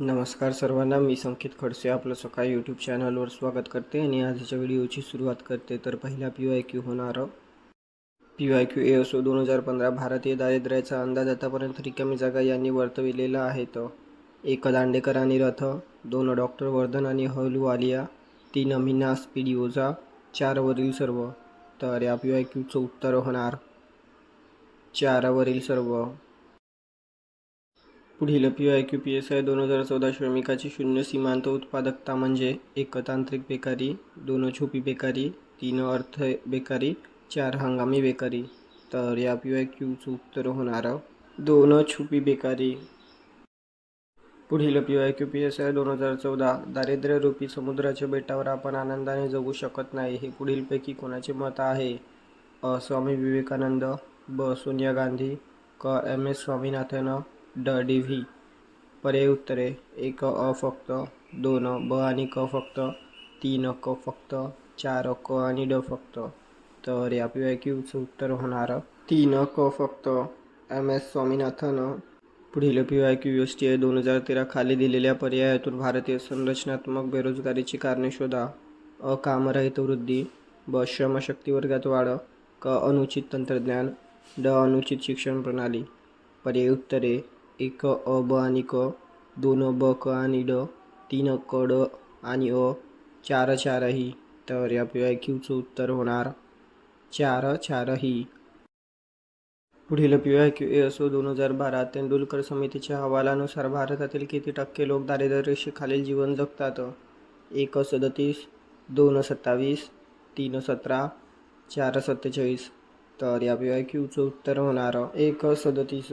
नमस्कार सर्वांना मी संकेत खडसे आपलं सकाळी यूट्यूब चॅनलवर स्वागत करते आणि आजच्या व्हिडिओची सुरुवात करते. तर पहिला पी वाय क्यू होणार पी वाय क्यू ए असो दोन हजार पंधरा भारतीय दारिद्र्याचा अंदाज आतापर्यंत रिकामी जागा यांनी वर्तविलेला आहेत एक दांडेकर आणि रथ दोन डॉक्टर वर्धन आणि हलुवालिया तीन अमिना स्पिडिओजा चारवरील सर्व. तर या पी वाय क्यूचं उत्तर होणार. चारवरील सर्व. पुढील P I Q P S I दोन हजार चौदा श्रमिकाची शून्य सीमांत उत्पादकता म्हणजे एक तांत्रिक बेकारी दोन छुपी बेकारी तीन अर्थ बेकारी चार हंगामी बेकारी. तर या पी आय क्यूचं उत्तर होणार दोन छुपी बेकारी. पुढील P I Q P S I दोन हजार चौदा दारिद्र्यरूपी समुद्राच्या बेटावर आपण आनंदाने जगू शकत नाही हे पुढीलपैकी कोणाचे मत आहे? अ. स्वामी विवेकानंद ब. सोनिया गांधी क. एम. एस. स्वामीनाथन ड डी व्ही. पर्याय उत्तरे. एक अ फक्त. दोन ब आणि क फक्त. तीन क फक्त. चार क आणि ड फक्त. तर या पी क्यूचं उत्तर होणार. तीन क फक्त. M S. स्वामीनाथन. पुढील P Y Q S T I दोन हजार तेरा खाली दिलेल्या पर्यायातून भारतीय संरचनात्मक बेरोजगारीची कारणे शोधा. अ कामरहित वृद्धी. ब श्रमशक्ती वर्गात वाढ. क अनुचित तंत्रज्ञान. ड अनुचित शिक्षण प्रणाली. पर्याय उत्तरे. एक अ ब आणि क. दोन ब क आणि ड. तीन क ड आणि अ. चार चारही. तर या पी वाय क्यूचं उत्तर होणार चार चारही. पुढील पी वाय क्यू ए असो दोन हजार बारा तेंडुलकर समितीच्या अहवालानुसार भारतातील किती टक्के लोक दारिद्र्यरेषेखालील जीवन जगतात? एक सदतीस दोन सत्तावीस तीन सतरा चार सत्तेचाळीस. तर या पी वाय क्यूचं उत्तर होणार एक सदतीस.